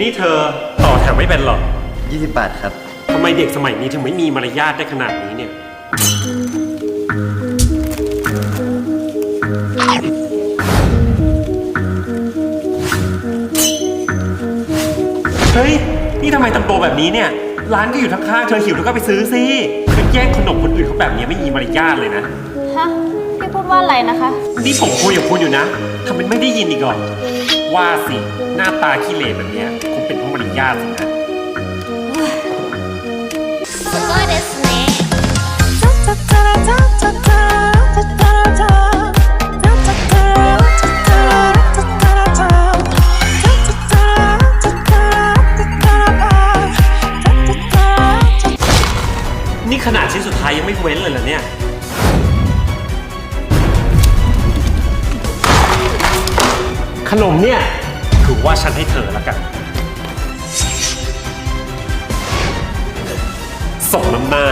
นี่เธอต่อแถวไม่เป็นหรอ20 บาทครับ ทำไมเด็กสมัยนี้ถึงไม่มีมารยาทได้ขนาดนี้เนี่ย เฮ้ย นี่ทำไมทำตัวแบบนี้เนี่ย ร้านก็อยู่ข้างๆเธอหิวเธอก็ไปซื้อสิคือแย่งขนมคนอื่นเขาแบบนี้ไม่มีมารยาทเลยนะ ฮะพี่พูด ว่าอะไรนะคะ นี่ผมคุยกับคุณอยู่นะทำเป็นไม่ได้ยินอีกเหรอว่าสิ หน้าตาขี้เหร่แบบเนี้ยคงเป็นเพราะมารยาทสินะ すごいですね。 นี่ขนาดชิ้นสุดท้ายยังไม่เว้นเลยเหรอเนี่ย ขนมเนี่ย ถือว่าฉันให้เธอแล้วกัน ส่งน้ำหน้า